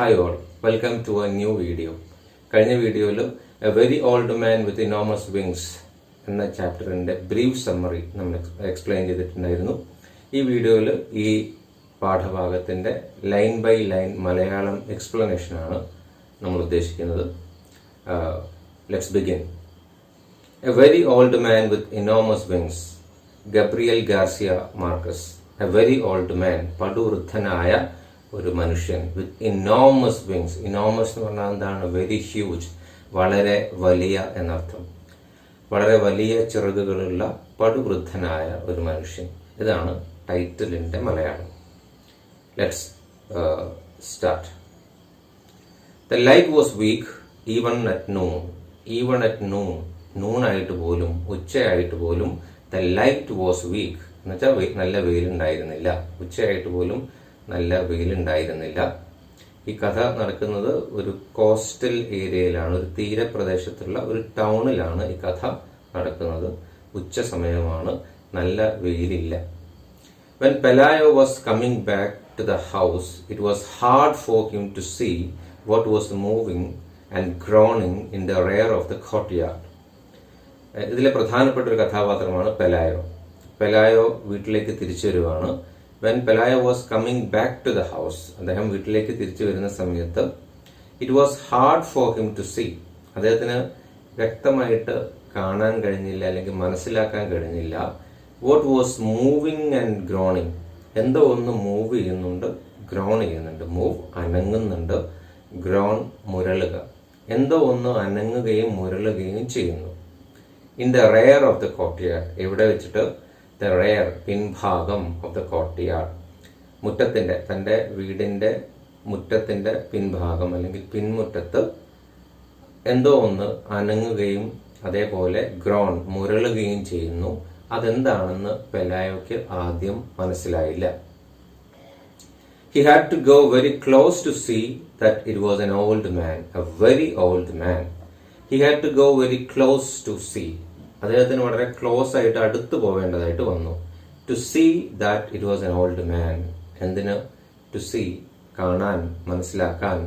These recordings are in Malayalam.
Hi all welcome to a new video കഴിഞ്ഞ വീഡിയോയിൽ a very old man with enormous wings എന്ന ചാപ്റ്ററിന്റെ ബ്രീഫ് സമ്മറി നമ്മൾ എക്സ്പ്ലെയിൻ ചെയ്തിട്ടുണ്ടായിരുന്നു. ഈ വീഡിയോയിൽ ഈ പാഠഭാഗത്തിന്റെ ലൈൻ ബൈ ലൈൻ മലയാളം എക്സ്പ്ലനേഷനാണ് നമ്മൾ ഉദ്ദേശിക്കുന്നത്. Let's begin a very old man with enormous wings Gabriel Garcia Marquez a very old man പടുവൃദ്ധനായ ഒരു മനുഷ്യൻ വിത്ത് ഇനോമസ് വിങ്സ് ഇനോമസ് എന്ന് പറഞ്ഞാൽ എന്താണ്? വെരി ഹ്യൂജ് വളരെ വലിയ എന്നർത്ഥം. വളരെ വലിയ ചിറകുകളുള്ള പടുവൃദ്ധനായ ഒരു മനുഷ്യൻ. ഇതാണ് ടൈറ്റിലിന്റെ Malayalam. Let's start the light was weak even at noon even at noon നൂണായിട്ട് പോലും ഉച്ചയായിട്ട് പോലും ദ ലൈറ്റ് വാസ് വീക്ക് എന്നുവെച്ചാൽ നല്ല വെയിലുണ്ടായിരുന്നില്ല. ഉച്ചയായിട്ട് പോലും നല്ല വെയിലുണ്ടായിരുന്നില്ല. ഈ കഥ നടക്കുന്നത് ഒരു കോസ്റ്റൽ ഏരിയയിലാണ് ഒരു തീരപ്രദേശത്തുള്ള ഒരു ടൗണിലാണ് ഈ കഥ നടക്കുന്നത്. ഉച്ച സമയമാണ് നല്ല വെയിലില്ല. When Pelayo was coming back to the house it was hard for him to see what was moving and groaning in the rear of the courtyard ഇതിലെ പ്രധാനപ്പെട്ട ഒരു കഥാപാത്രമാണ് പെലായോ പെലായോ വീട്ടിലേക്ക് തിരിച്ചു വരുവാണ്. When Pelayo was coming back to the house അദ്ദേഹം വീട്ടിലേക്ക് തിരിച്ചു വരുന്ന സമയത്ത് it was hard for him to see അദ്ദേഹത്തിന് വ്യക്തമായിട്ട് കാണാൻ കഴിഞ്ഞില്ല അല്ലെങ്കിൽ മനസ്സിലാക്കാൻ കഴിഞ്ഞില്ല. What was moving and groaning എന്തോ ഒന്ന് മൂവ് ചെയ്യുന്നുണ്ട് ഗ്രോൺ ചെയ്യുന്നുണ്ട് മൂവ് അനങ്ങുന്നുണ്ട് ഗ്രോൺ മുരളുക. എന്തോ ഒന്ന് അനങ്ങുകയും മുരളുകയും ചെയ്യുന്നു. In the rear of the courtyard എവിടെ വെച്ചിട്ട് ദ റെയർ പിൻഭാഗം ഓഫ് ദ കോട്ടിയാർഡ് മുറ്റത്തിന്റെ തന്റെ വീടിന്റെ മുറ്റത്തിന്റെ പിൻഭാഗം അല്ലെങ്കിൽ പിൻമുറ്റത്ത് എന്തോ ഒന്ന് അനങ്ങുകയും അതേപോലെ ഗ്രോൺ മുരളുകയും ചെയ്യുന്നു. അതെന്താണെന്ന് പെലായോക്ക് ആദ്യം മനസ്സിലായില്ല. He had to go very close to see that it was an old man a very old man he had to go very close to see അദ്ദേഹത്തിന് വളരെ ക്ലോസ് ആയിട്ട് അടുത്ത് പോവേണ്ടതായിട്ട് വന്നു. To see that it was an old man എന്തിന്? ടു സീ കാണാൻ മനസ്സിലാക്കാൻ.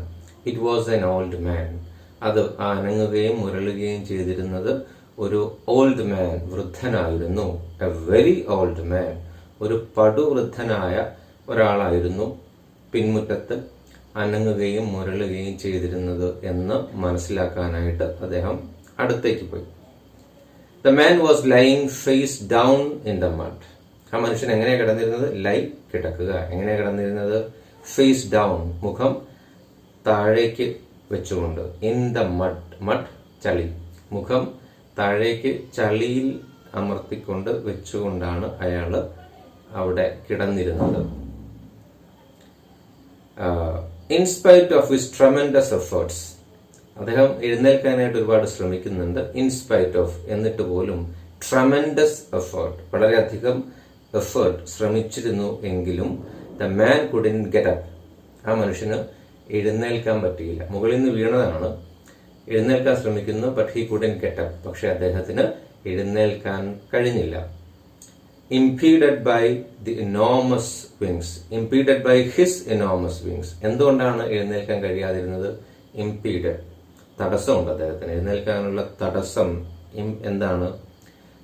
It was an old man അത് അനങ്ങുകയും മുരളുകയും ചെയ്തിരുന്നത് ഒരു ഓൾഡ് മാൻ വൃദ്ധനായിരുന്നു. എ വെരി ഓൾഡ് മാൻ ഒരു പടുവൃദ്ധനായ ഒരാളായിരുന്നു. പിൻമുറ്റത്ത് അനങ്ങുകയും മുരളുകയും ചെയ്തിരുന്നത് എന്ന് മനസ്സിലാക്കാനായിട്ട് അദ്ദേഹം അടുത്തേക്ക് പോയി. The man was lying face down in the mud ആ മനുഷ്യൻ എങ്ങനെയാണ് കിടന്നിരുന്നത്? ലൈ കിടക്കുക. എങ്ങനെയാണ് കിടന്നിരുന്നത്? ഫേസ് ഡൗൺ മുഖം താഴേക്ക് വെച്ചുകൊണ്ട്. ഇൻ ദ മഡ് മഡ് ചളി. മുഖം താഴേക്ക് ചളിയിൽ അമർത്തിക്കൊണ്ട് വെച്ചുകൊണ്ടാണ് അയാൾ അവിടെ കിടന്നിരുന്നത്. In spite of his tremendous efforts അദ്ദേഹം എഴുന്നേൽക്കാനായിട്ട് ഒരുപാട് ശ്രമിക്കുന്നുണ്ട്. ഇൻസ്പൈറ്റ് ഓഫ് എന്നിട്ട് പോലും ട്രമൻഡസ് എഫേർട്ട് വളരെയധികം എഫേർട്ട് ശ്രമിച്ചിരുന്നു എങ്കിലും the man couldn't get up ആ മനുഷ്യന് എഴുന്നേൽക്കാൻ പറ്റിയില്ല. മുകളിൽ നിന്ന് വീണതാണ്. എഴുന്നേൽക്കാൻ ശ്രമിക്കുന്നു but he couldn't get up പക്ഷെ അദ്ദേഹത്തിന് എഴുന്നേൽക്കാൻ കഴിഞ്ഞില്ല. Impeded by the enormous wings impeded by his enormous wings എന്തുകൊണ്ടാണ് എഴുന്നേൽക്കാൻ കഴിയാതിരുന്നത്? ഇംപീഡഡ് തടസ്സമുണ്ട് അദ്ദേഹത്തിന്. എഴുന്നേൽക്കാനുള്ള തടസ്സം എന്താണ്?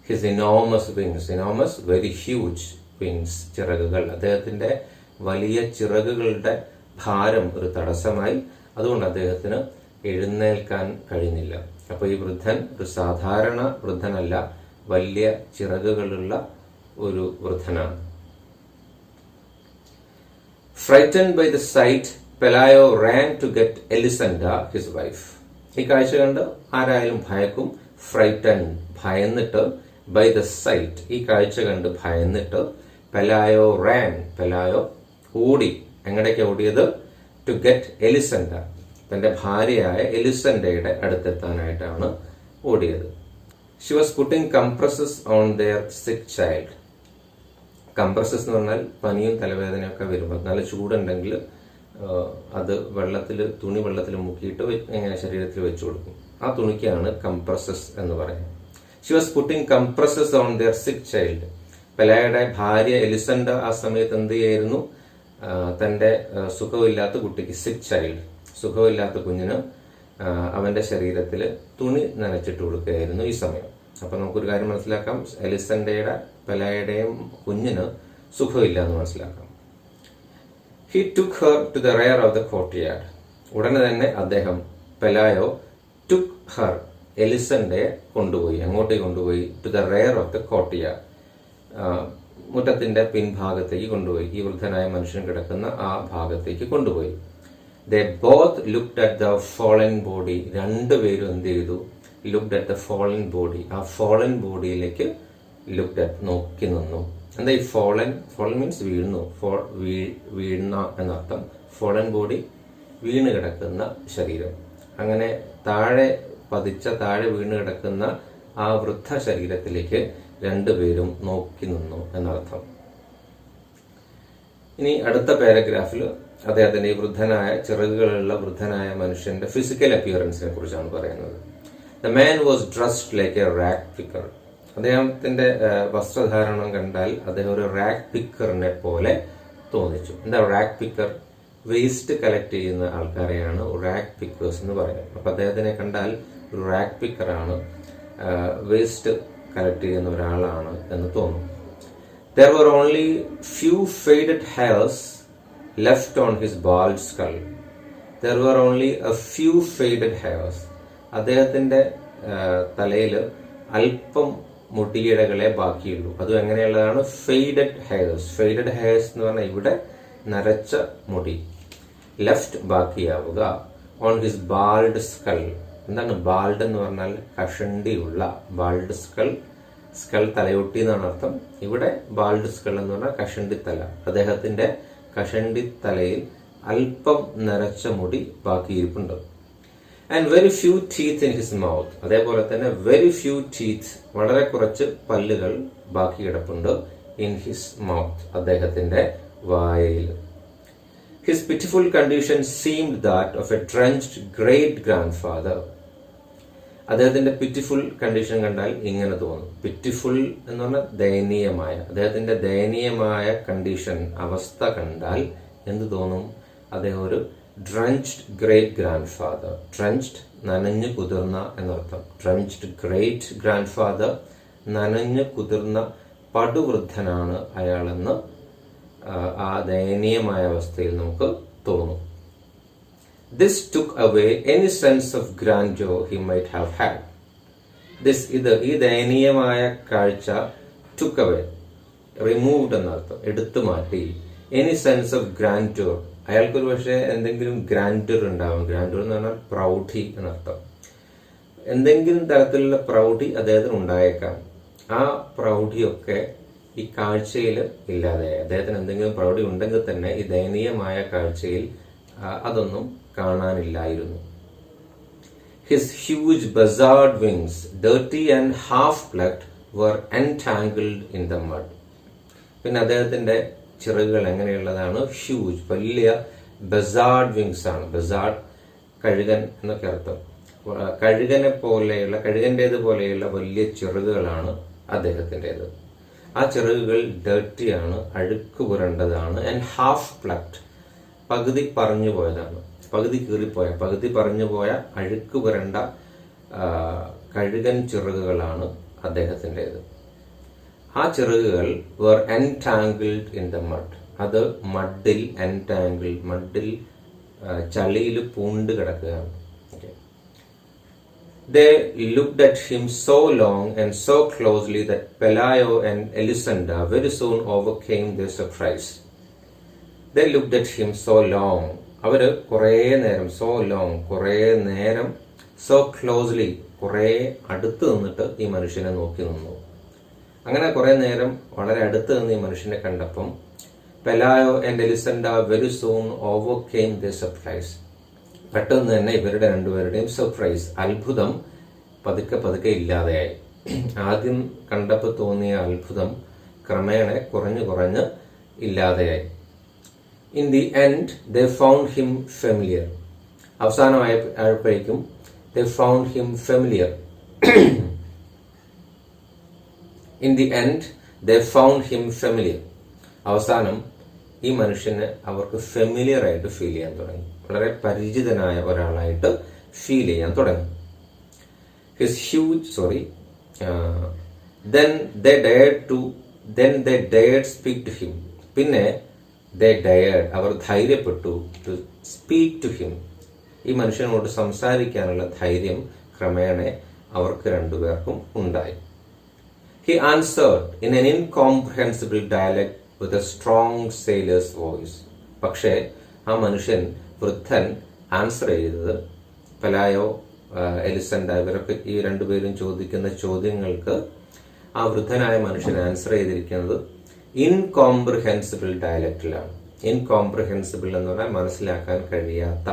His enormous wings enormous very huge wings ചിറകുകൾ. അദ്ദേഹത്തിന്റെ വലിയ ചിറകുകളുടെ ഭാരം ഒരു തടസ്സമായി. അതുകൊണ്ട് അദ്ദേഹത്തിന് എഴുന്നേൽക്കാൻ കഴിഞ്ഞില്ല. അപ്പൊ ഈ വൃദ്ധൻ ഒരു സാധാരണ വൃദ്ധനല്ല വലിയ ചിറകുകളുള്ള ഒരു വൃദ്ധനാണ്. Frighten by the sight Pelayo ran to get Elisenda his wife ഈ കാഴ്ച കണ്ട് ആരായാലും ഭയക്കും. ഫ്രൈറ്റൻ ഭയന്നിട്ട് ബൈ ദ സൈറ്റ് ഈ കാഴ്ച കണ്ട് ഭയന്നിട്ട് പെലായോ റാൻ പെലായോ ഓടി. എങ്ങടേക്ക് ഓടിയത്? ടു ഗെറ്റ് എലിസൻഡ തന്റെ ഭാര്യയായ എലിസൻഡയുടെ അടുത്തെത്താനായിട്ടാണ് ഓടിയത്. She was putting compresses on their sick child compresses എന്ന് പറഞ്ഞാൽ പനിയും തലവേദനയൊക്കെ വരുമ്പോൾ നല്ല ചൂടുണ്ടെങ്കിൽ അത് വെള്ളത്തിൽ തുണി വെള്ളത്തിൽ മുക്കിയിട്ട് ഇങ്ങനെ ശരീരത്തിൽ വെച്ചു കൊടുക്കും. ആ തുണിക്കാണ് കംപ്രസസ് എന്ന് പറയുന്നത്. She was putting compresses on their sick child പെലയുടെ ഭാര്യ എലിസൻഡ ആ സമയത്ത് എന്ത് ചെയ്യായിരുന്നു? തന്റെ സുഖമില്ലാത്ത കുട്ടിക്ക് സിക് ചൈൽഡ് സുഖമില്ലാത്ത കുഞ്ഞിന് അവന്റെ ശരീരത്തിൽ തുണി നനച്ചിട്ട് കൊടുക്കുകയായിരുന്നു ഈ സമയം. അപ്പൊ നമുക്കൊരു കാര്യം മനസ്സിലാക്കാം. എലിസൻഡയുടെ പെലയുടെയും കുഞ്ഞിന് സുഖമില്ല എന്ന് മനസ്സിലാക്കാം. He took her to the rear of the courtyard ഉടനെ തന്നെ അദ്ദേഹം പെലായോ ടുക്ക് ഹർ എലിസന്റെ കൊണ്ടുപോയി അങ്ങോട്ടേക്ക് കൊണ്ടുപോയി to the rear of the courtyard മുറ്റത്തിന്റെ പിൻഭാഗത്തേക്ക് കൊണ്ടുപോയി. ഈ വൃദ്ധനായ മനുഷ്യൻ കിടക്കുന്ന ആ ഭാഗത്തേക്ക് കൊണ്ടുപോയി. They both looked at the fallen body രണ്ടുപേരും എന്ത് ചെയ്തു? Looked at the fallen body ആ ഫോളൻ ബോഡിയിലേക്ക് ലുക്ഡ് അറ്റ് നോക്കി നിന്നു. എന്താ ഈ ഫോളൻ ഫോളൻ മീൻസ് വീണു ഫോ- വീ- വീഴുന്ന എന്നർത്ഥം ഫോളൻ ബോഡി വീണ് കിടക്കുന്ന ശരീരം. അങ്ങനെ താഴെ പതിച്ച താഴെ വീണ് കിടക്കുന്ന ആ വൃദ്ധ ശരീരത്തിലേക്ക് രണ്ടുപേരും നോക്കി നിന്നു എന്നർത്ഥം. ഇനി അടുത്ത പാരഗ്രാഫിൽ അദ്ദേഹത്തിന്റെ ഈ വൃദ്ധനായ ചിറകുകളുള്ള വൃദ്ധനായ മനുഷ്യന്റെ ഫിസിക്കൽ അപ്പിയറൻസിനെ കുറിച്ചാണ് പറയുന്നത്. The man was dressed like a rag picker അദ്ദേഹത്തിന്റെ വസ്ത്രധാരണം കണ്ടാൽ അദ്ദേഹം ഒരു റാക്ക് പിക്കറിനെ പോലെ തോന്നിച്ചു. എന്താ റാക്ക് പിക്കർ വേസ്റ്റ് കളക്ട് ചെയ്യുന്ന ആൾക്കാരെയാണ് റാക്ക് പിക്കേഴ്സ് എന്ന് പറയുന്നത്. അപ്പൊ അദ്ദേഹത്തിനെ കണ്ടാൽ ഒരു റാക്ക് പിക്കറാണ് വേസ്റ്റ് കളക്ട് ചെയ്യുന്ന ഒരാളാണ് എന്ന് തോന്നും. There were only few faded hairs left on his bald skull there were only a few faded hairs അദ്ദേഹത്തിന്റെ തലയിൽ അല്പം മുടിയിഴകളെ ബാക്കിയുള്ളൂ. അതും എങ്ങനെയുള്ളതാണ് ഫെയ്ഡഡ് ഹെയർസ് ഫെയ്ഡഡ് ഹെയർസ് എന്ന് പറഞ്ഞാൽ ഇവിടെ നരച്ച മുടി. ലെഫ്റ്റ് ബാക്കിയാവുക. ഓൺ ഹിസ് ബാൾഡ് സ്കൾ എന്താണ് ബാൾഡ് എന്ന് പറഞ്ഞാൽ കഷണ്ടിയുള്ള ബാൾഡ് സ്കൾ സ്കൾ തലയൊട്ടി എന്നാണ് അർത്ഥം. ഇവിടെ ബാൾഡ് സ്കൾ എന്ന് പറഞ്ഞാൽ കഷണ്ടി തല അദ്ദേഹത്തിന്റെ കഷണ്ടി തലയിൽ അല്പം നരച്ച മുടി ബാക്കിയിരിപ്പുണ്ട്. And very few teeth in his mouth അതേപോലെ തന്നെ വെരി ഫ്യൂ ടീത്ത് വളരെ കുറച്ച് പല്ലുകൾ ബാക്കി കിടപ്പുണ്ട് ഇൻ ഹിസ് മൗത്ത് അദ്ദേഹത്തിന്റെ വായയിൽ. His pitiful condition seemed that of a drenched great grandfather അദ്ദേഹത്തിന്റെ പിറ്റിഫുൾ കണ്ടീഷൻ കണ്ടാൽ ഇങ്ങനെ തോന്നും. പിറ്റിഫുൾ എന്ന് പറഞ്ഞാൽ ദയനീയമായ. അദ്ദേഹത്തിന്റെ ദയനീയമായ കണ്ടീഷൻ അവസ്ഥ കണ്ടാൽ എന്ത് തോന്നും? അദ്ദേഹം ഒരു drenched great grandfather drenched നനഞ്ഞു കുതിർന്ന എന്നർത്ഥം. ഡ്രഞ്ച്ഡ് ഗ്രേറ്റ് ഗ്രാൻഡ് ഫാദർ നനഞ്ഞു കുതിർന്ന പടുവൃദ്ധനാണ് അയാളെന്ന് ആ, ദയനീയമായ അവസ്ഥയിൽ നമുക്ക് തോന്നും. This took away any sense of grandeur he might have had this ഇത് ഈ ദയനീയമായ കാഴ്ച ടുക്ക് അവേ റിമൂവ്ഡ് എന്നർത്ഥം. എടുത്തു മാറ്റി. എനി സെൻസ് ഓഫ് ഗ്രാൻഡോർ അയാൾക്കൊരു പക്ഷേ എന്തെങ്കിലും ഗ്രാൻഡർ ഉണ്ടാവും. ഗ്രാൻഡർ എന്ന് പറഞ്ഞാൽ പ്രൗഢി എന്നർത്ഥം. എന്തെങ്കിലും തരത്തിലുള്ള പ്രൗഢി അദ്ദേഹത്തിന് ഉണ്ടായേക്കാം. ആ പ്രൗഢിയൊക്കെ ഈ കാഴ്ചയിൽ ഇല്ലാതെയായി. അദ്ദേഹത്തിന് എന്തെങ്കിലും പ്രൗഢി ഉണ്ടെങ്കിൽ തന്നെ ഈ ദയനീയമായ കാഴ്ചയിൽ അതൊന്നും കാണാനില്ലായിരുന്നു. His huge buzzard wings dirty and half plucked were entangled in the mud പിന്നെ അദ്ദേഹത്തിന്റെ ചിറകുകൾ എങ്ങനെയുള്ളതാണ്? ഹ്യൂജ് വലിയ ബസാഡ് വിങ്സ് ആണ്. ബസാഡ് കഴുകൻ എന്നൊക്കെ അർത്ഥം. കഴുകനെ പോലെയുള്ള കഴുകന്റേത് പോലെയുള്ള വലിയ ചിറകുകളാണ് അദ്ദേഹത്തിന്റെത്. ആ ചിറകുകൾ ഡേർട്ടിയാണ് അഴുക്ക് പുരണ്ടതാണ് ആൻഡ് ഹാഫ് പ്ലക്ട് പകുതി പറഞ്ഞു പോയതാണ്. പകുതി കീറിപ്പോയ പകുതി പറഞ്ഞു പോയ അഴുക്ക് പുരണ്ട കഴുകൻ ചിറകുകളാണ് അദ്ദേഹത്തിന്റെത്. ആ ചിറകുകൾ were entangled in the mud അത് മഡിൽ എൻടാങ്കിൾഡ് മഡിൽ ചളിയിൽ പൂണ്ട് കിടക്കുകയാണ്. They looked at him so long and so closely that Pelayo and Elisenda very soon overcame their surprise. They looked at him so long. അവർ കുറേ നേരം സോ ലോങ് കുറേ നേരം സോ ക്ലോസ്ലി കുറേ അടുത്ത് നിന്നിട്ട് ഈ മനുഷ്യനെ നോക്കി നിന്നു അങ്ങനെ കുറെ നേരം വളരെ അടുത്ത് നിന്ന് ഈ മനുഷ്യനെ കണ്ടപ്പം Pelayo and Elisenda very soon overcame the surprise പെട്ടെന്ന് തന്നെ ഇവരുടെ രണ്ടുപേരുടെയും സർപ്രൈസ് അത്ഭുതം പതുക്കെ പതുക്കെ ഇല്ലാതെയായി. ആദ്യം കണ്ടപ്പോൾ തോന്നിയ അത്ഭുതം ക്രമേണ കുറഞ്ഞു കുറഞ്ഞ് ഇല്ലാതെയായി. In the end they found him familiar അവസാനമായ ആയപ്പോഴേക്കും they found him familiar in the end they found him familiar അവസാനം ഈ മനുഷ്യന് അവർക്ക് ഫെമിലിയർ ആയിട്ട് ഫീൽ ചെയ്യാൻ തുടങ്ങി. വളരെ പരിചിതനായ ഒരാളായിട്ട് ഫീൽ ചെയ്യാൻ തുടങ്ങി. His huge sorry then they dared speak to him പിന്നെ ദ ഡയർഡ് അവർ ധൈര്യപ്പെട്ടു ടു സ്പീക്ക് ടു ഹിം ഈ മനുഷ്യനോട് സംസാരിക്കാനുള്ള ധൈര്യം ക്രമേണ അവർക്ക് രണ്ടുപേർക്കും ഉണ്ടായി. He answered in an incomprehensible dialect with a strong sailor's voice. പക്ഷേ ആ മനുഷ്യൻ വൃദ്ധൻ ആൻസർ ചെയ്തത് പലായോ എലിസണ്ട ഇവരൊക്കെ ഈ രണ്ടുപേരും ചോദിക്കുന്ന ചോദ്യങ്ങൾക്ക് ആ വൃദ്ധനായ മനുഷ്യൻ ആൻസർ ചെയ്തിരിക്കുന്നത് ഇൻകോംപ്രിഹെൻസിബിൾ ഡയലക്റ്റിലാണ് ഇൻകോംപ്രിഹെൻസിബിൾ എന്ന് പറഞ്ഞാൽ മനസ്സിലാക്കാൻ കഴിയാത്ത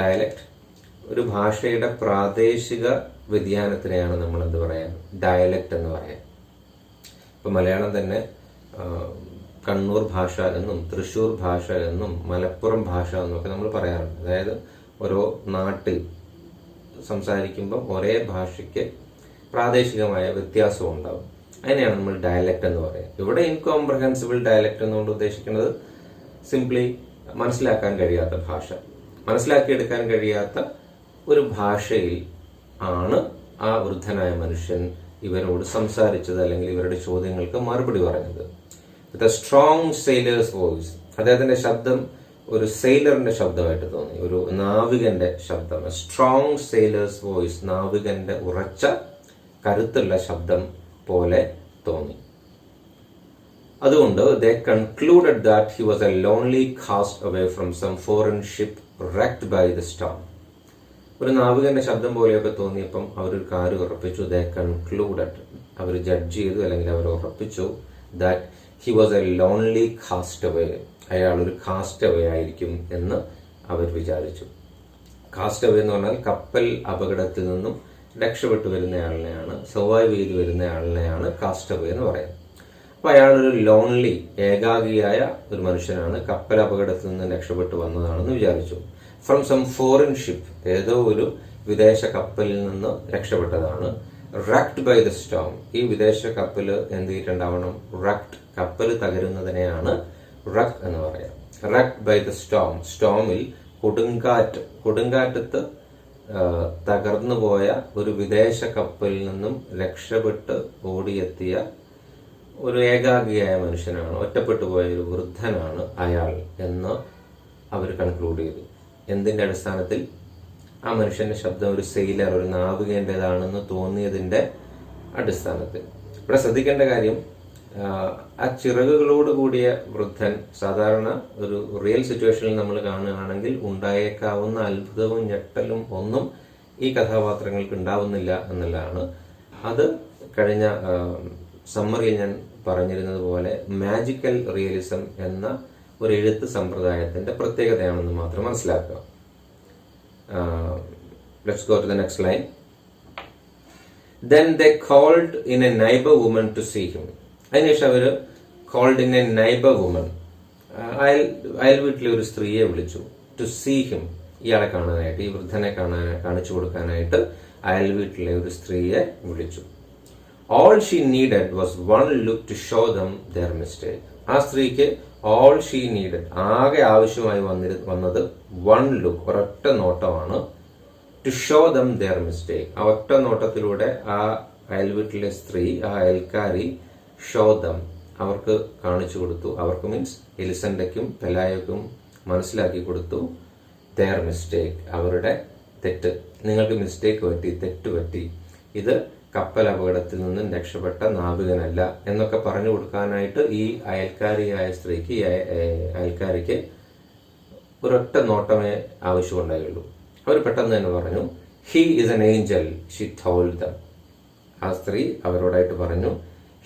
ഡയലക്റ്റ് ഒരു ഭാഷയുടെ പ്രാദേശിക വ്യതിയാനത്തിനെയാണ് നമ്മൾ എന്ത് പറയാം? ഡയലക്റ്റ് എന്ന് പറയാം. ഇപ്പൊ മലയാളം തന്നെ കണ്ണൂർ ഭാഷ എന്നും തൃശ്ശൂർ ഭാഷ എന്നും മലപ്പുറം ഭാഷ എന്നൊക്കെ നമ്മൾ പറയാറുണ്ട്. അതായത് ഓരോ നാട്ടിൽ സംസാരിക്കുമ്പോൾ ഒരേ ഭാഷയ്ക്ക് പ്രാദേശികമായ വ്യത്യാസം ഉണ്ടാവും. അതിനെയാണ് നമ്മൾ ഡയലക്റ്റ് എന്ന് പറയുന്നത് ഇവിടെ ഇൻകോംപ്രഹെൻസിബിൾ ഡയലക്റ്റ് എന്നുകൊണ്ട് ഉദ്ദേശിക്കുന്നത് സിംപ്ലി മനസ്സിലാക്കാൻ കഴിയാത്ത ഭാഷ. മനസ്സിലാക്കിയെടുക്കാൻ കഴിയാത്ത ഒരു ഭാഷയിൽ ആണ് ആ വൃദ്ധനായ മനുഷ്യൻ ഇവരോട് സംസാരിച്ചത് അല്ലെങ്കിൽ ഇവരുടെ ചോദ്യങ്ങൾക്ക് മറുപടി പറഞ്ഞത്. With a strong sailor's voice അദ്ദേഹത്തിന്റെ ശബ്ദം ഒരു സെയിലറിന്റെ ശബ്ദമായിട്ട് തോന്നി. ഒരു നാവികന്റെ ശബ്ദം. സ്ട്രോങ് സെയിലേഴ്സ് വോയിസ് നാവികന്റെ ഉറച്ച കരുത്തുള്ള ശബ്ദം പോലെ തോന്നി. അതുകൊണ്ട് they concluded that he was a lonely castaway from some foreign ship wrecked by the storm ഒരു നാവികന്റെ ശബ്ദം പോലെയൊക്കെ തോന്നിയപ്പം ഒരു കാര്യം ഉറപ്പിച്ചു. ദ കൺക്ലൂഡഡ് അവർ ജഡ്ജ് ചെയ്തു അല്ലെങ്കിൽ അവർ ഉറപ്പിച്ചു that he was a lonely castaway അയാൾ ഒരു കാസ്റ്റ് അവേ ആയിരിക്കും എന്ന് അവർ വിചാരിച്ചു. കാസ്റ്റ് അവേ എന്ന് പറഞ്ഞാൽ കപ്പൽ അപകടത്തിൽ നിന്നും രക്ഷപ്പെട്ടു വരുന്നയാളിനെയാണ് സർവൈവ് ചെയ്ത് വരുന്നയാളിനെയാണ് കാസ്റ്റ് അവേ എന്ന് പറയുന്നത്. അപ്പൊ അയാളൊരു ലോൺലി ഏകാഗിയായ ഒരു മനുഷ്യനാണ് കപ്പൽ അപകടത്തിൽ നിന്ന് രക്ഷപ്പെട്ടു വന്നതാണെന്ന് വിചാരിച്ചു. ഫ്രം സം ഫോറിൻ ഷിപ്പ് ഏതോ ഒരു വിദേശ കപ്പലിൽ നിന്ന് രക്ഷപ്പെട്ടതാണ്. റക്ട് ബൈ ദ സ്റ്റോം ഈ വിദേശ കപ്പൽ എന്ത് ചെയ്തിട്ടുണ്ടാവണം? റക്ട് കപ്പൽ തകരുന്നതിനെയാണ് റക് എന്ന് പറയാം. റക്ട് ബൈ ദ സ്റ്റോം സ്റ്റോമിൽ കൊടുങ്കാറ്റ്. കൊടുങ്കാറ്റത്ത് തകർന്നു പോയ ഒരു വിദേശ കപ്പലിൽ നിന്നും രക്ഷപ്പെട്ട് ഓടിയെത്തിയ ഒരു ഏകാഗിയായ മനുഷ്യനാണ്. ഒറ്റപ്പെട്ടു പോയ ഒരു വൃദ്ധനാണ് അയാൾ എന്ന് അവർ കൺക്ലൂഡ് ചെയ്തു. എന്തിന്റെ അടിസ്ഥാനത്തിൽ? ആ മനുഷ്യന്റെ ശബ്ദം ഒരു സെയിലർ ഒരു നാവികേണ്ടതാണെന്ന് തോന്നിയതിന്റെ അടിസ്ഥാനത്തിൽ. ഇവിടെ ശ്രദ്ധിക്കേണ്ട കാര്യം ആ, ചിറകുകളോട് കൂടിയ വൃദ്ധൻ സാധാരണ ഒരു റിയൽ സിറ്റുവേഷനിൽ നമ്മൾ കാണുകയാണെങ്കിൽ ഉണ്ടായേക്കാവുന്ന അത്ഭുതവും ഞെട്ടലും ഒന്നും ഈ കഥാപാത്രങ്ങൾക്ക് ഉണ്ടാവുന്നില്ല എന്നുള്ളതാണ്. അത് കഴിഞ്ഞ സമ്മറിയിൽ ഞാൻ പറഞ്ഞിരുന്നത് പോലെ മാജിക്കൽ റിയലിസം എന്ന ഒരു എഴുത്ത് സമ്പ്രദായത്തിന്റെ പ്രത്യേകതയാണെന്ന് മാത്രം മനസ്സിലാക്കുക. Let's go to the next line then they called in a neighbour woman to see him അതിനുശേഷം അവർ called in a neighbour woman അയൽ അയൽ വീട്ടിലെ ഒരു സ്ത്രീയെ വിളിച്ചു ടു സീ ഹിം ഇയാളെ കാണാനായിട്ട് ഈ വൃദ്ധനെ കാണാൻ കാണിച്ചു കൊടുക്കാനായിട്ട് അയൽ വീട്ടിലെ ഒരു സ്ത്രീയെ വിളിച്ചു. All she needed was one look to show them their mistake ആ സ്ത്രീക്ക് ഓൾ ഷീ നീഡ് ആകെ ആവശ്യമായി വന്നിരു വന്നത് വൺ ലുക്ക് ഒരൊറ്റ നോട്ടമാണ് to show them their mistake ആ ഒറ്റ നോട്ടത്തിലൂടെ ആ അയൽവീട്ടിലെ സ്ത്രീ ആ അയൽക്കാരി ഷോ ദം അവർക്ക് കാണിച്ചു കൊടുത്തു. അവർക്ക് മീൻസ് എലിസണ്ടയ്ക്കും പെലായക്കും മനസ്സിലാക്കി കൊടുത്തു ദർ മിസ്റ്റേക്ക് അവരുടെ തെറ്റ്. നിങ്ങൾക്ക് മിസ്റ്റേക്ക് പറ്റി തെറ്റ് പറ്റി. ഇത് കപ്പൽ അപകടത്തിൽ നിന്നും രക്ഷപ്പെട്ട നാവികനല്ല എന്നൊക്കെ പറഞ്ഞു കൊടുക്കാനായിട്ട് ഈ അയൽക്കാരിയായ സ്ത്രീക്ക് ഈ അയ- അയൽക്കാരിക്ക് ഒരൊറ്റ നോട്ടമേ ആവശ്യമുണ്ടായുള്ളൂ. അവർ പെട്ടെന്ന് തന്നെ പറഞ്ഞു he is an angel she told them ആ സ്ത്രീ അവരോടായിട്ട് പറഞ്ഞു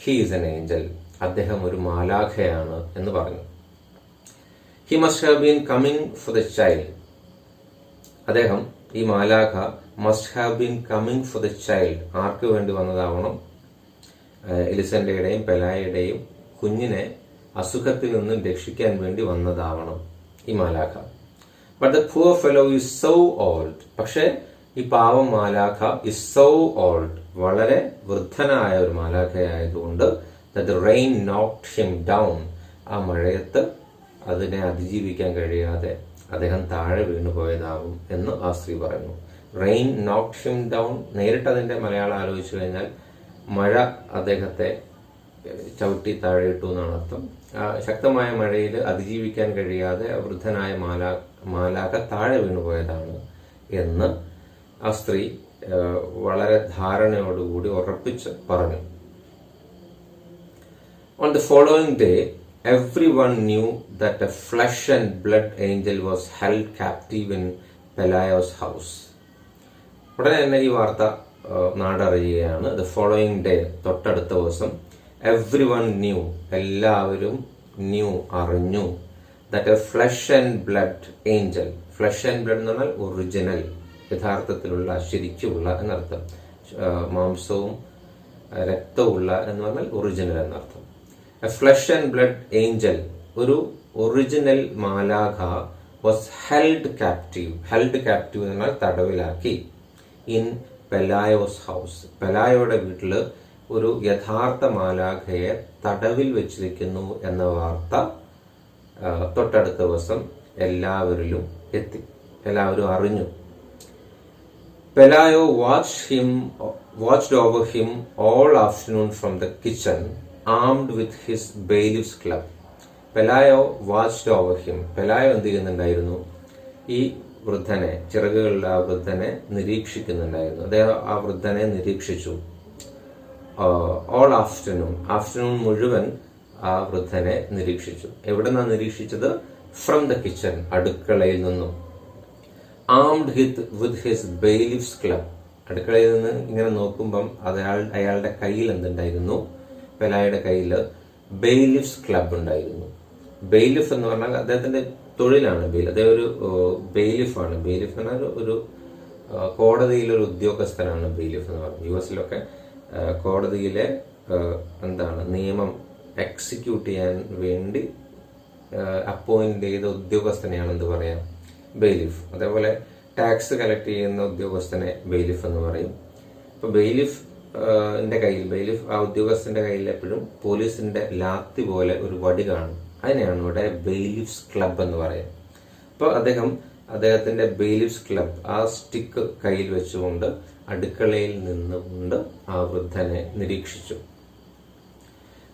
ഹി ഇസ് എൻ ഏഞ്ചൽ അദ്ദേഹം ഒരു മാലാഖയാണ് എന്ന് പറഞ്ഞു. He must have been coming for the child അദ്ദേഹം ഈ മാലാഖ must have been coming for the child ആർക്ക് വേണ്ടി വന്നതാവണം? എലിസന്റയുടെയും പെലായയുടെയും കുഞ്ഞിനെ അസുഖത്തിൽ നിന്നും രക്ഷിക്കാൻ വേണ്ടി വന്നതാവണം ഈ മാലാഖ. But the poor fellow is so old പക്ഷേ ഈ പാവം മാലാഖ ഇസ് സോ ഓൾഡ് വളരെ വൃദ്ധനായ ഒരു മാലാഖയായതുകൊണ്ട് the rain knocked him down ആ മഴയത്ത് അതിനെ അതിജീവിക്കാൻ കഴിയാതെ അദ്ദേഹം താഴെ വീണുപോയതാവും എന്ന് ആ സ്ത്രീ പറയുന്നു. റെയിൻ നോട്ട് ഹിം ഡൗൺ നേരിട്ട് അതിന്റെ മലയാളം ആലോചിച്ചു കഴിഞ്ഞാൽ മഴ അദ്ദേഹത്തെ ചവിട്ടി താഴെയിട്ടു എന്നാണ് അർത്ഥം. ശക്തമായ മഴയിൽ അതിജീവിക്കാൻ കഴിയാതെ വൃദ്ധനായ മാലാ മാലാക താഴെ വീണുപോയതാണ് എന്ന് ആ സ്ത്രീ വളരെ ധാരണയോടുകൂടി ഉറപ്പിച്ച് പറഞ്ഞു. On On following day everyone knew that a flesh and blood angel was held captive in Pelayo's house. ഉടനെ തന്നെ ഈ വാർത്ത നാട് നാടറിയുകയാണ്. ദ ഫോളോയിങ് ഡേ തൊട്ടടുത്ത ദിവസം എവ്രി വൺ ന്യൂ എല്ലാവരും ന്യൂ അറിഞ്ഞു that a flesh and blood angel flesh and blood എന്ന് പറഞ്ഞാൽ ഒറിജിനൽ യഥാർത്ഥത്തിലുള്ള ശരിക്കുള്ള എന്നർത്ഥം. മാംസവും രക്തമുള്ള എന്ന് പറഞ്ഞാൽ ഒറിജിനൽ എന്നർത്ഥം. A flesh and blood angel ഒരു ഒറിജിനൽ മാലാഖ was held captive held captive എന്ന് പറഞ്ഞാൽ തടവിലാക്കി. In Pelayo's house. പെലായോയുടെ വീട്ടിൽ ഒരു യഥാർത്ഥ മാലാഖയെ തടവിൽ വെച്ചിരിക്കുന്നു എന്ന വാർത്ത തൊട്ടടുത്ത ദിവസം എല്ലാവരിലും എത്തി. എല്ലാവരും അറിഞ്ഞു. Pelayo watch him watched over him all afternoon from the kitchen armed with his bailiff's club Pelayo watched over him Pelayo എന്ത് ചെയ്യുന്നുണ്ടായിരുന്നു? ഈ വൃദ്ധനെ ചിറകുകളിൽ ആ വൃദ്ധനെ നിരീക്ഷിക്കുന്നുണ്ടായിരുന്നു. അദ്ദേഹം ആ വൃദ്ധനെ നിരീക്ഷിച്ചു. ഓൾ ആഫ്റ്റർനൂൺ ആഫ്റ്റർനൂൺ മുഴുവൻ ആ വൃദ്ധനെ നിരീക്ഷിച്ചു. എവിടെ നിന്നാണ് നിരീക്ഷിച്ചത്? ഫ്രം ദ കിച്ചൺ അടുക്കളയിൽ നിന്നും. Armed with with his bailiff's club അടുക്കളയിൽ നിന്ന് ഇങ്ങനെ നോക്കുമ്പം അയാൾ അയാളുടെ കയ്യിൽ എന്തുണ്ടായിരുന്നു? പെലായുടെ കയ്യിൽ ബെയിലിഫ്സ് ക്ലബ് ഉണ്ടായിരുന്നു. ബെയിലിഫ് എന്ന് പറഞ്ഞാൽ അദ്ദേഹത്തിന്റെ തൊഴിലാണ് ബെയിൽ. അദ്ദേഹം ഒരു ബെയിലിഫാണ്. ബെയിലിഫ് എന്ന് പറഞ്ഞാൽ ഒരു- കോടതിയിലൊരു ഉദ്യോഗസ്ഥനാണ് ബെയിലിഫ് എന്ന് പറയുന്നത് യു എസിലൊക്കെ കോടതിയിലെ എന്താണ് നിയമം എക്സിക്യൂട്ട് ചെയ്യാൻ വേണ്ടി അപ്പോയിന്റ് ചെയ്ത ഉദ്യോഗസ്ഥനെയാണ് എന്ത് പറയാം ബെയിലിഫ്. അതേപോലെ ടാക്സ് കളക്ട് ചെയ്യുന്ന ഉദ്യോഗസ്ഥനെ ബെയിലിഫ് എന്ന് പറയും. ഇപ്പൊ ബെയിലിഫ് കയ്യിൽ ബെയിലിഫ് ആ ഉദ്യോഗസ്ഥന്റെ കയ്യിൽ എപ്പോഴും പോലീസിന്റെ ലാത്തി പോലെ ഒരു വടി കാണും. അതിനെയാണ് ഇവിടെ ബെയിലിഫ്സ് ക്ലബ് എന്ന് പറയുന്നത്. അപ്പോൾ അദ്ദേഹം അദ്ദേഹത്തിന്റെ ബെയിലിഫ്സ് ക്ലബ് ആ സ്റ്റിക്ക് കയ്യിൽ വെച്ചുകൊണ്ട് അടുക്കളയിൽ നിന്നുകൊണ്ട് ആ വൃദ്ധനെ നിരീക്ഷിച്ചു.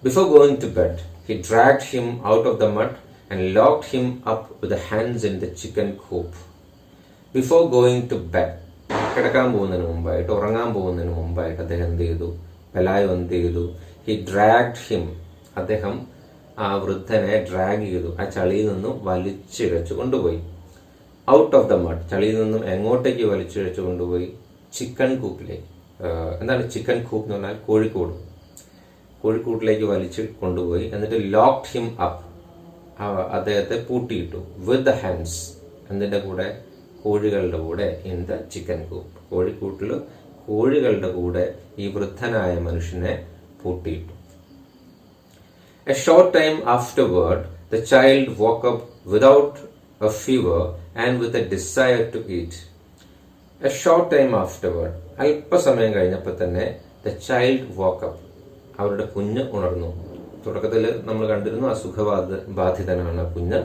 Before going to bed he drag him out of the mud and lock him up with hands in the chicken coop before going to bed കിടക്കാൻ പോകുന്നതിന് മുമ്പായിട്ട് ഉറങ്ങാൻ പോകുന്നതിന് മുമ്പായിട്ട് അദ്ദേഹം എന്ത് ചെയ്തു? പെലായോ എന്ത് ചെയ്തു? ഹി ഡ്രാഗ്ഡ് ഹിം അദ്ദേഹം ആ വൃദ്ധനെ ഡ്രാഗ് ചെയ്തു. ആ ചളിയിൽ നിന്നും വലിച്ചിഴച്ചു കൊണ്ടുപോയി. ഔട്ട് ഓഫ് ദ മഡ് ചളിയിൽ നിന്നും എങ്ങോട്ടേക്ക് വലിച്ചിഴച്ചു കൊണ്ടുപോയി? ചിക്കൻ കൂപ്പിലേക്ക് എന്താണ് ചിക്കൻ കൂപ്പ് എന്ന് പറഞ്ഞാൽ കോഴിക്കോട്. കോഴിക്കോട്ടിലേക്ക് വലിച്ച് കൊണ്ടുപോയി. എന്നിട്ട് ലോക്ക്ഡ് ഹിം അപ്പ് അദ്ദേഹത്തെ പൂട്ടിയിട്ടു. വിത്ത് ദ ഹാൻഡ്സ് എന്നിട്ട് കൂടെ കോഴികളുടെ കൂടെ ഇൻ ദ ചിക്കൻ കൂപ്പ് കോഴിക്കൂട്ടിൽ കോഴികളുടെ കൂടെ ഈ വൃദ്ധനായ മനുഷ്യനെ പൂട്ടിയിട്ടു. A short time afterward, the child woke up without a fever and with a desire to eat. A short time afterward, അല്പസമയം കഴിഞ്ഞപ്പോൾ തന്നെ ദ ചൈൽഡ് വോക്കപ്പ് അവരുടെ കുഞ്ഞ് ഉണർന്നു. തുടക്കത്തിൽ നമ്മൾ കണ്ടിരുന്നു അസുഖബാധ ബാധിതനാണ് കുഞ്ഞ്.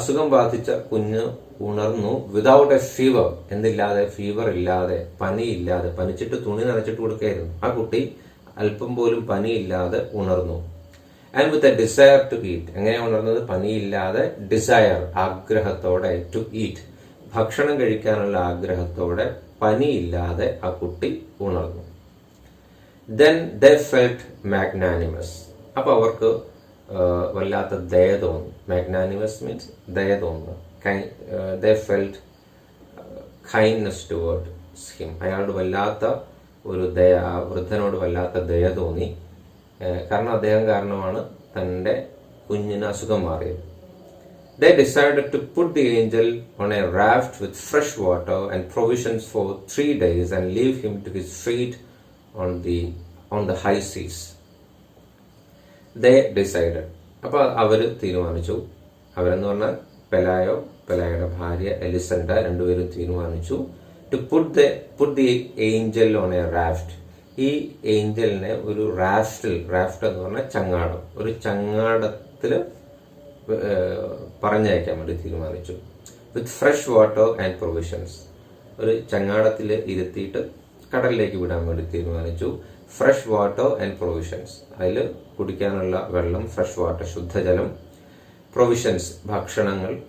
അസുഖം ബാധിച്ച കുഞ്ഞ് ഉണർന്നു വിതൗട്ട് എ ഫീവർ എന്നില്ലാതെ ഫീവർ ഇല്ലാതെ പനിയില്ലാതെ പനിച്ചിട്ട് തുണി നനച്ചിട്ട് കൊടുക്കായിരുന്നു. ആ കുട്ടി അല്പം പോലും പനിയില്ലാതെ ഉണർന്നു. And with a desire to eat എങ്ങനെ ഉണർന്നത്? പനിയില്ലാതെ ഡിസയർ ആഗ്രഹത്തോടെ ടു ഈറ്റ് ഭക്ഷണം കഴിക്കാനുള്ള ആഗ്രഹത്തോടെ പനിയില്ലാതെ ആ കുട്ടി ഉണർന്നു. ദെൻ ദ ഫെൽറ്റ് മാഗ്നാനിമസ് അപ്പൊ അവർക്ക് വല്ലാത്ത ദയ തോന്നി. മാഗ്നാനിമസ് മീൻസ് ദയ തോന്നുന്നു. They felt kindness toward him അയാളോട് വല്ലാത്ത ഒരു ദയ വൃദ്ധനോട് വല്ലാത്ത ദയ തോന്നി. കാരണം അദ്ദേഹം കാരണമാണ് തന്റെ കുഞ്ഞിന് അസുഖം മാറിയത് They decided to put the angel on a raft with fresh water and provisions for three days and leave him to his fate on the on the high seas. They decided. അപ്പോൾ അവർ തീരുമാനിച്ചു അവരെന്ന് പറഞ്ഞാൽ പെലായോ പെലായുടെ ഭാര്യ എലിസണ്ട രണ്ടുപേരും തീരുമാനിച്ചു to put the put the angel on a raft ഈ ഏഞ്ചലിനെ ഒരു റാഫ്റ്റിൽ റാഫ്റ്റ് എന്ന് പറഞ്ഞാൽ ചങ്ങാടം. ഒരു ചങ്ങാടത്തിൽ പറഞ്ഞയക്കാൻ വേണ്ടി തീരുമാനിച്ചു. With fresh water and provisions ഒരു ചങ്ങാടത്തിൽ ഇരുത്തിയിട്ട് കടലിലേക്ക് വിടാൻ വേണ്ടി തീരുമാനിച്ചു. ഫ്രഷ് വാട്ടർ ആൻഡ് പ്രൊവിഷൻസ് അതിൽ കുടിക്കാനുള്ള വെള്ളം ഫ്രഷ് വാട്ടർ ശുദ്ധജലം പ്രൊവിഷൻസ് ഭക്ഷണങ്ങൾ.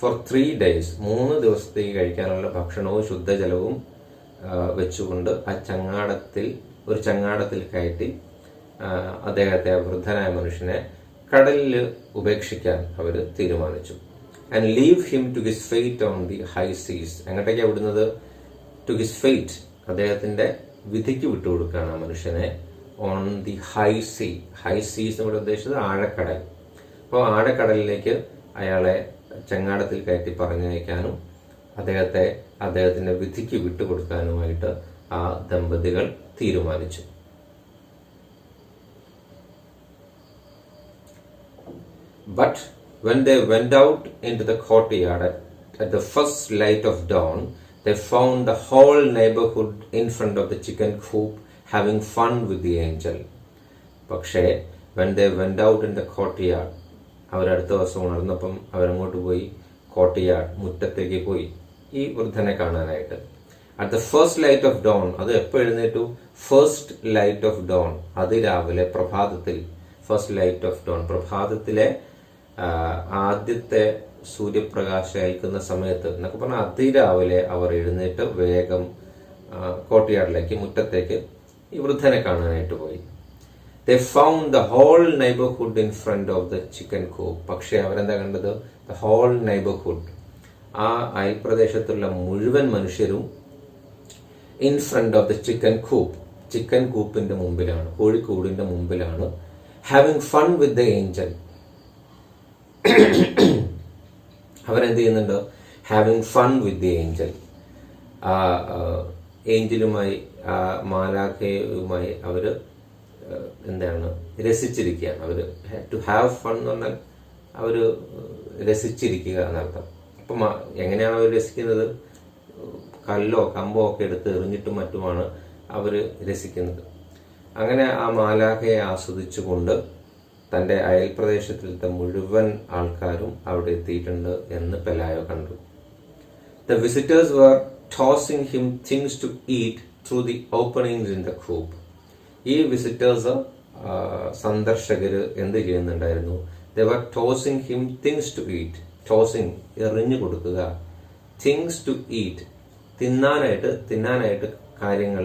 ഫോർ ത്രീ ഡേയ്സ് മൂന്ന് ദിവസത്തേക്ക് കഴിക്കാനുള്ള ഭക്ഷണവും ശുദ്ധജലവും വെച്ചുകൊണ്ട് ആ ചങ്ങാടത്തിൽ ഒരു ചങ്ങാടത്തിൽ കയറ്റി അദ്ദേഹത്തെ വൃദ്ധനായ മനുഷ്യനെ കടലിൽ ഉപേക്ഷിക്കാൻ അവർ തീരുമാനിച്ചു. And leave him to his fate on the high seas എങ്ങോട്ടേക്കാണ് വിടുന്നത്? ടു ഹിസ് ഫെയ്റ്റ് അദ്ദേഹത്തിന്റെ വിധിക്ക് വിട്ടുകൊടുക്കുകയാണ് ആ മനുഷ്യനെ on the high sea high seas നമ്മുടെ ഉദ്ദേശിച്ചത് ആഴക്കടൽ. അപ്പോൾ ആഴക്കടലിലേക്ക് അയാളെ ചങ്ങാടത്തിൽ കയറ്റി പറഞ്ഞയക്കാനും അദ്ദേഹത്തെ അദ്ദേഹത്തിന്റെ വിധിക്ക് വിട്ടുകൊടുക്കാനുമായിട്ട് ആ ദമ്പതികൾ തീരുമാനിച്ചു But when they went out into the courtyard at, at the first light of dawn, they found the whole neighborhood in front of the chicken coop having fun with the angel. പക്ഷേ when they went out in the courtyard അവരടുത്ത ദിവസം ഉണർന്നപ്പം അവരങ്ങോട്ട് പോയി കോട്ടിയാർഡ് മുറ്റത്തേക്ക് പോയി ഈ വൃദ്ധനെ കാണാനായിട്ട്. At the first light of dawn അത് എപ്പോൾ എഴുന്നേറ്റു? ഫസ്റ്റ് ലൈറ്റ് ഓഫ് ഡോൺ അതിരാവിലെ പ്രഭാതത്തിൽ. ഫസ്റ്റ് ലൈറ്റ് ഓഫ് ഡോൺ പ്രഭാതത്തിലെ ആദ്യത്തെ സൂര്യപ്രകാശം ഏൽക്കുന്ന സമയത്ത് എന്നൊക്കെ പറഞ്ഞാൽ അതിരാവിലെ അവർ എഴുന്നേറ്റ് വേഗം കോട്ടയാടിലേക്ക് മുറ്റത്തേക്ക് ഈ വൃദ്ധനെ കാണാനായിട്ട് പോയി. They found the whole neighbourhood in front of the chicken coop പക്ഷെ അവരെന്താ കണ്ടത്? ദ ഹോൾ നൈബർഹുഡ് ആ അയൽപ്രദേശത്തുള്ള മുഴുവൻ മനുഷ്യരും in front of the chicken coop chicken കൂപ്പിന്റെ മുമ്പിലാണ് കോഴിക്കൂടിന്റെ മുമ്പിലാണ് having fun with the angel അവരെന്ത് ചെയ്യുന്നുണ്ട്? Having fun with the angel ആ ഏഞ്ചലുമായി ആ മാലാഖയുമായി അവർ എന്താണ് രസിച്ചിരിക്കുകയാണ്. അവർ ടു ഹാവ് ഫൺ എന്ന് പറഞ്ഞാൽ അവർ രസിച്ചിരിക്കുക എന്നർത്ഥം. അപ്പം എങ്ങനെയാണ് അവർ രസിക്കുന്നത്? കല്ലോ കമ്പോ ഒക്കെ എടുത്ത് എറിഞ്ഞിട്ടും മറ്റുമാണ് അവർ രസിക്കുന്നത്. അങ്ങനെ ആ മാലാഖയെ ആസ്വദിച്ചുകൊണ്ട് തന്റെ അയൽപ്രദേശത്തിലത്തെ മുഴുവൻ ആൾക്കാരും അവിടെ എത്തിയിട്ടുണ്ട് എന്ന് പെലായോ കണ്ടു. The visitors were tossing him things to eat through the openings in the coop ഈ വിസിറ്റേഴ്സ് സന്ദർശകർ എന്ത് ചെയ്യുന്നുണ്ടായിരുന്നു? The were tossing him things to eat tossing എറിഞ്ഞു കൊടുക്കുക. തിങ്സ് ടു ഈറ്റ് തിന്നാനായിട്ട് തിന്നാനായിട്ട് കാര്യങ്ങൾ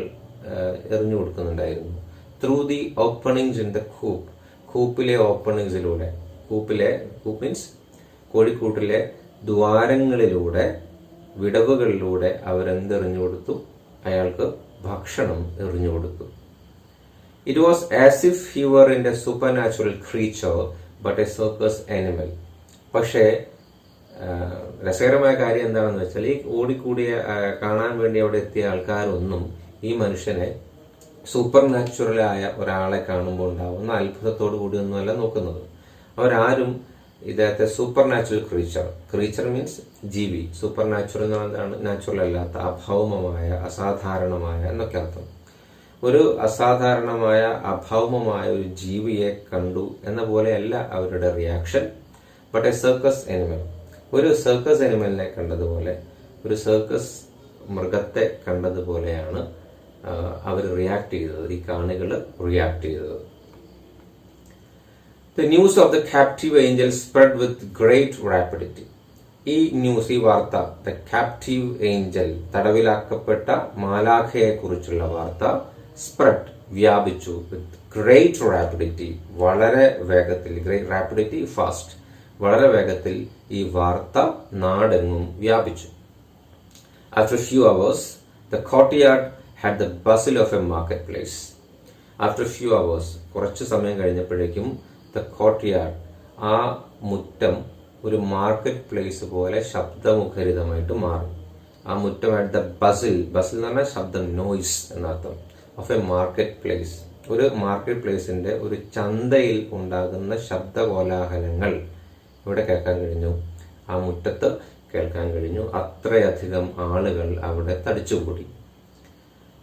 എറിഞ്ഞു കൊടുക്കുന്നുണ്ടായിരുന്നു. Through the openings in the coop കൂപ്പിലെ ഓപ്പണിങ്സിലൂടെ കൂപ്പിലെ കൂപ്പ് മീൻസ് കോഴിക്കൂട്ടിലെ ദ്വാരങ്ങളിലൂടെ വിടവുകളിലൂടെ അവരെന്തെറിഞ്ഞു കൊടുത്തു? അയാൾക്ക് ഭക്ഷണം എറിഞ്ഞു കൊടുത്തു. It was as if he in a supernatural creature but a circus animal പക്ഷേ രസകരമായ കാര്യം എന്താണെന്ന് വെച്ചാൽ ഈ ഓടിക്കൂടിയ കാണാൻ വേണ്ടി അവിടെ എത്തിയ ആൾക്കാരൊന്നും ഈ മനുഷ്യനെ സൂപ്പർ നാച്ചുറലായ ഒരാളെ കാണുമ്പോൾ ഉണ്ടാവുന്ന അത്ഭുതത്തോടു കൂടിയൊന്നുമല്ല നോക്കുന്നത്. അവരാരും ഇദ്ദേഹത്തെ supernatural creature creature means ജീവി. സൂപ്പർ നാച്ചുറൽ എന്ന് പറഞ്ഞാണ് നാച്ചുറൽ അല്ലാത്ത അഭൗമമായ അസാധാരണമായ എന്നൊക്കെ അർത്ഥം. ഒരു അസാധാരണമായ അഭൗമമായ ഒരു ജീവിയെ കണ്ടു എന്ന പോലെയല്ല അവരുടെ reaction but a circus animal ഒരു സർക്കസ് അനിമലിനെ കണ്ടതുപോലെ ഒരു സർക്കസ് മൃഗത്തെ കണ്ടതുപോലെയാണ് അവർ റിയാക്ട് ചെയ്തത്. ഈ കാണികൾ റിയാക്ട് ചെയ്തത്. The news of the captive angel spread with great rapidity ഈ ന്യൂസ് ഈ വാർത്ത ദ ക്യാപ്റ്റീവ് ഏഞ്ചൽ തടവിലാക്കപ്പെട്ട മാലാഖയെ കുറിച്ചുള്ള വാർത്ത സ്പ്രെഡ് വ്യാപിച്ചു വിത്ത് ഗ്രേറ്റ് റാപ്പിഡിറ്റി വളരെ വേഗത്തിൽ റാപ്പിഡിറ്റി ഫാസ്റ്റ് വളരെ വേഗത്തിൽ ഈ വാർത്ത നാടെങ്ങും വ്യാപിച്ചു. After few hours the the courtyard had the bustle of a marketplace. After few hours, കുറച്ച് സമയം കഴിഞ്ഞപ്പോഴേക്കും ദ കോട്ടിയാർഡ് ആ മുറ്റം ഒരു മാർക്കറ്റ് പ്ലേസ് പോലെ ശബ്ദമുഖരിതമായിട്ട് മാറി. ആ മുറ്റം അറ്റ് ദ ബസിൽ ബസിൽ എന്ന് പറഞ്ഞാൽ ശബ്ദം നോയ്സ് എന്നർത്ഥം ഓഫ് എ മാർക്കറ്റ് പ്ലേസ് ഒരു മാർക്കറ്റ് പ്ലേസിന്റെ ഒരു ചന്തയിൽ ഉണ്ടാകുന്ന ശബ്ദകോലാഹലങ്ങൾ ഇവിടെ കേൾക്കാൻ കഴിഞ്ഞു. ആ മുറ്റത്ത് കേൾക്കാൻ കഴിഞ്ഞു. അത്രയധികം ആളുകൾ അവിടെ തടിച്ചുകൂടി.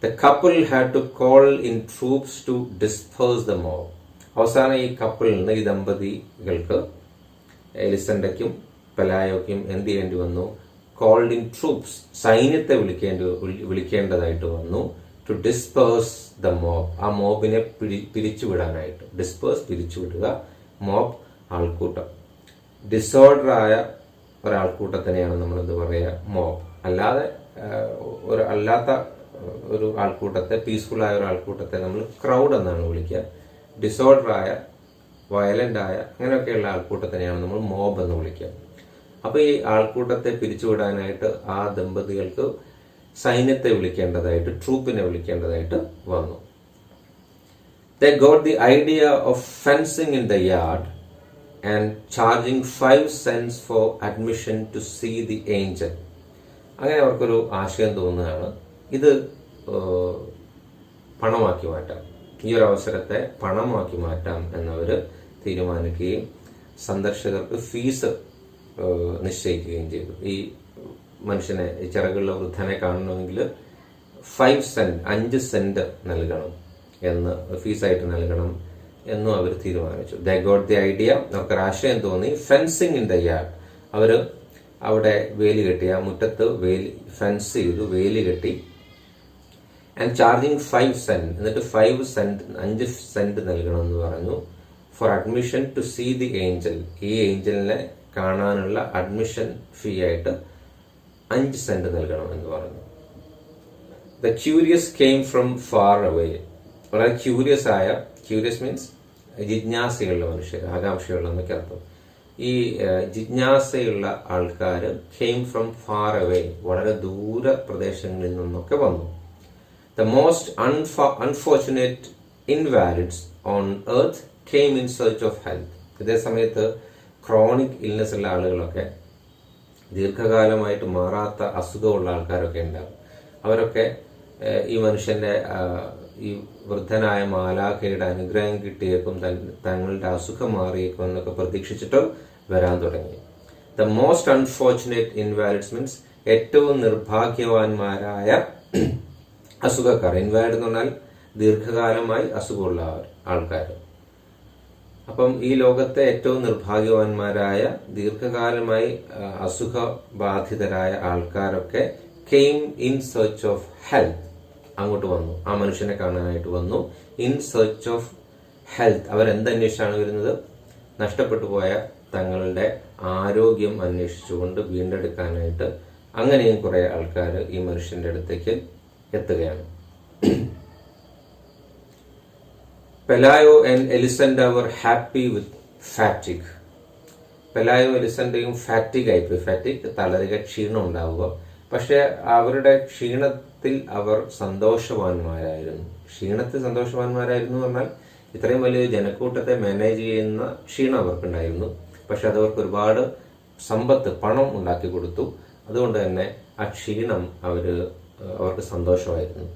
The couple had to call in troops to disperse the mob അവസാനം ഈ കപ്പിളിൽ നിന്ന് ഈ ദമ്പതികൾക്ക് എലിസണ്ടയ്ക്കും പെലായോയ്ക്കും എന്ത് ചെയ്യേണ്ടി വന്നു? കോൾഡ് ഇൻ ട്രൂപ്സ് സൈന്യത്തെ വിളിക്കേണ്ടി വിളിക്കേണ്ടതായിട്ട് വന്നു. ടു ഡിസ്പേഴ്സ് ദ മോബ് ആ മോബിനെ പിരിച്ചുവിടാനായിട്ട്. ഡിസ്പേഴ്സ് പിരിച്ചുവിടുക. മോബ് ആൾക്കൂട്ടം. ഡിസോർഡർ ആയ ഒരാൾക്കൂട്ടത്തിനെയാണ് നമ്മൾ എന്ത് പറയുക മോബ് അല്ലാതെ ഒരു അല്ലാത്ത ഒരു ആൾക്കൂട്ടത്തെ പീസ്ഫുൾ ആയ ഒരു ആൾക്കൂട്ടത്തെ നമ്മൾ ക്രൗഡ് എന്നാണ് വിളിക്കുക. ഡിസോർഡർ ആയ വയലന്റ് ആയ അങ്ങനെയൊക്കെയുള്ള ആൾക്കൂട്ടത്തിനെയാണ് നമ്മൾ മോബ് എന്ന് വിളിക്കുക. അപ്പോൾ ഈ ആൾക്കൂട്ടത്തെ പിരിച്ചുവിടാനായിട്ട് ആ ദമ്പതികൾക്ക് സൈന്യത്തെ വിളിക്കേണ്ടതായിട്ട് ട്രൂപ്പിനെ വിളിക്കേണ്ടതായിട്ട് വന്നു. They got the idea of fencing in the yard and charging five cents for admission to see the angel അങ്ങനെ അവർക്കൊരു ആശയം തോന്നുകയാണ്. ഇത് പണമാക്കി മാറ്റാം. ഈ ഒരു അവസരത്തെ പണമാക്കി മാറ്റാം എന്നവർ തീരുമാനിക്കുകയും സന്ദർശകർക്ക് ഫീസ് നിശ്ചയിക്കുകയും ചെയ്തു. ഈ മനുഷ്യനെ ഈ ചിറകുള്ള വൃദ്ധനെ കാണണമെങ്കിൽ ഫൈവ് സെന്റ് അഞ്ച് സെന്റ് നൽകണം എന്ന് ഫീസായിട്ട് നൽകണം. എന്നും അവർ തീരുമാനിച്ചു. ദ ഗോട്ട് ദി ഐഡിയ അവർക്ക് ആശയം തോന്നി. ഫെൻസിങ് ഇൻ ദ യാർഡ് അവർ അവിടെ വേലി കെട്ടി ആ മുറ്റത്ത് വേലി ഫെൻസ് ചെയ്തു വേലി കെട്ടി. ആൻഡ് ചാർജിങ് ഫൈവ് സെന്റ് എന്നിട്ട് ഫൈവ് സെന്റ് അഞ്ച് സെന്റ് നൽകണം എന്ന് പറഞ്ഞു. For admission to see the angel ഈ ഏഞ്ചലിനെ കാണാനുള്ള അഡ്മിഷൻ ഫീ ആയിട്ട് അഞ്ച് സെന്റ് നൽകണം എന്ന് പറഞ്ഞു. The curious came from far away വളരെ ക്യൂരിയസ് ആയ ക്യൂരിയസ് മീൻസ് ജിജ്ഞാസയുള്ള മനുഷ്യർ ആകാംക്ഷയുള്ള എന്നൊക്കെ അർത്ഥം. ഈ ജിജ്ഞാസയുള്ള ആൾക്കാർ കെയിം ഫ്രം ഫാർ അവേ വളരെ ദൂര പ്രദേശങ്ങളിൽ നിന്നൊക്കെ വന്നു. The most unfortunate invalids on earth came in search of health ഇതേ സമയത്ത് ക്രോണിക് ഇൽനെസ് ഉള്ള ആളുകളൊക്കെ ദീർഘകാലമായിട്ട് മാറാത്ത അസുഖമുള്ള ആൾക്കാരൊക്കെ ഉണ്ടാകും. അവരൊക്കെ ഈ മനുഷ്യന്റെ ഈ വൃദ്ധനായ മാലാഖയുടെ അനുഗ്രഹം കിട്ടിയേക്കും തങ്ങളുടെ അസുഖം മാറിയേക്കും എന്നൊക്കെ പ്രതീക്ഷിച്ചിട്ട് വരാൻ തുടങ്ങി. The most unfortunate invalids means ഏറ്റവും നിർഭാഗ്യവാന്മാരായ അസുഖക്കാർ. ഇൻവാലിഡ് എന്ന് പറഞ്ഞാൽ ദീർഘകാലമായി അസുഖമുള്ള ആൾക്കാർ അപ്പം ഈ ലോകത്തെ ഏറ്റവും നിർഭാഗ്യവാന്മാരായ ദീർഘകാലമായി അസുഖബാധിതരായ ആൾക്കാരൊക്കെ came in search of health അങ്ങോട്ട് വന്നു. ആ മനുഷ്യനെ കാണാനായിട്ട് വന്നു. ഇൻ സെർച്ച് ഓഫ് ഹെൽത്ത് അവർ അവരെന്തന്വേഷിച്ചാണ് വരുന്നത്? നഷ്ടപ്പെട്ടു പോയ തങ്ങളുടെ ആരോഗ്യം അന്വേഷിച്ചുകൊണ്ട് വീണ്ടെടുക്കാനായിട്ട് അങ്ങനെയും കുറെ ആൾക്കാർ ഈ മനുഷ്യന്റെ അടുത്തേക്ക് എത്തുകയാണ്. പെലായോ ആൻഡ് എലിസൻഡ് അവർ ഹാപ്പി വിത്ത് ഫാറ്റിക് പെലായോ എലിസന്റെയും ഫാറ്റിക് ആയിപ്പോയി. ഫാറ്റിക് തളരുക ക്ഷീണം ഉണ്ടാവുക. പക്ഷെ അവരുടെ ക്ഷീണത്തിൽ അവർ സന്തോഷവാന്മാരായിരുന്നു. ക്ഷീണത്തിൽ സന്തോഷവാന്മാരായിരുന്നു പറഞ്ഞാൽ ഇത്രയും വലിയൊരു ജനക്കൂട്ടത്തെ മാനേജ് ചെയ്യുന്ന ക്ഷീണം അവർക്കുണ്ടായിരുന്നു. പക്ഷെ അതവർക്ക് ഒരുപാട് സമ്പത്ത് പണം ഉണ്ടാക്കി കൊടുത്തു. അതുകൊണ്ട് തന്നെ ആ ക്ഷീണം അവർ അവർക്ക് സന്തോഷമായിരുന്നു.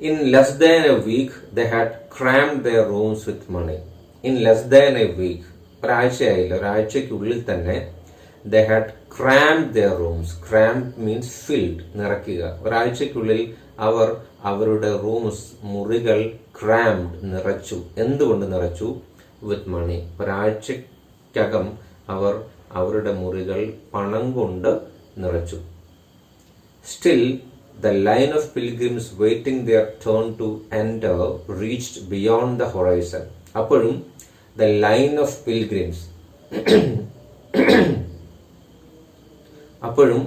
In less than a week the had crammed the rooms with money in less than a week ഒരാഴ്ചയായില്ല. ഒരാഴ്ചയ്ക്കുള്ളിൽ തന്നെ the had crammed their rooms crammed means filled നിറയ്ക്കുക. ഒരാഴ്ചയ്ക്കുള്ളിൽ അവർ അവരുടെ റൂംസ് മുറികൾ ക്രാംഡ് നിറച്ചു. എന്തുകൊണ്ട് നിറച്ചു? വിത്ത് മണി ഒരാഴ്ചക്കകം അവർ അവരുടെ മുറികൾ പണം കൊണ്ട് നിറച്ചു. Still the line of pilgrims waiting their turn to enter reached beyond the horizon അപ്പോഴും ദ ലൈൻ ഓഫ് പിൽഗ്രിംസ് അപ്പോഴും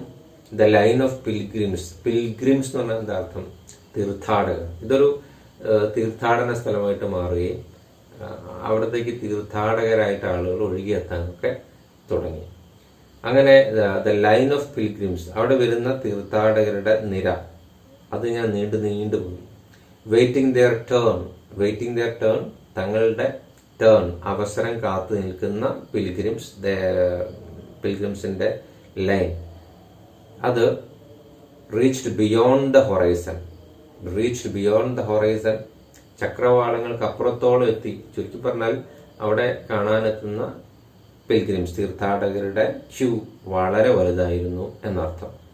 the line of pilgrims pilgrims എന്ന് പറഞ്ഞാൽ എന്താ അർത്ഥം തീർത്ഥാടകർ. ഇതൊരു തീർത്ഥാടന സ്ഥലമായിട്ട് മാറുകയും അവിടത്തേക്ക് തീർത്ഥാടകരായിട്ട് ആളുകൾ ഒഴുകിയെത്താനൊക്കെ തുടങ്ങി. അങ്ങനെ ദ ലൈൻ ഓഫ് പിൽഗ്രിംസ് അവിടെ വരുന്ന തീർത്ഥാടകരുടെ നിര അത് ഞാൻ നീണ്ടു നീണ്ടു പോയി. Waiting their turn waiting their turn തങ്ങളുടെ ടേൺ അവസരം കാത്തു നിൽക്കുന്ന പിൽഗ്രിംസ് പിൽഗ്രിംസിന്റെ ലൈൻ. അത് reached beyond the horizon reached beyond the horizon ചക്രവാളങ്ങൾക്ക് അപ്പുറത്തോളം എത്തി. ചുരുക്കി പറഞ്ഞാൽ അവിടെ കാണാനെത്തുന്ന പിൽഗ്രിംസ് തീർത്ഥാടകരുടെ ക്യൂ വളരെ വലുതായിരുന്നു എന്നർത്ഥം.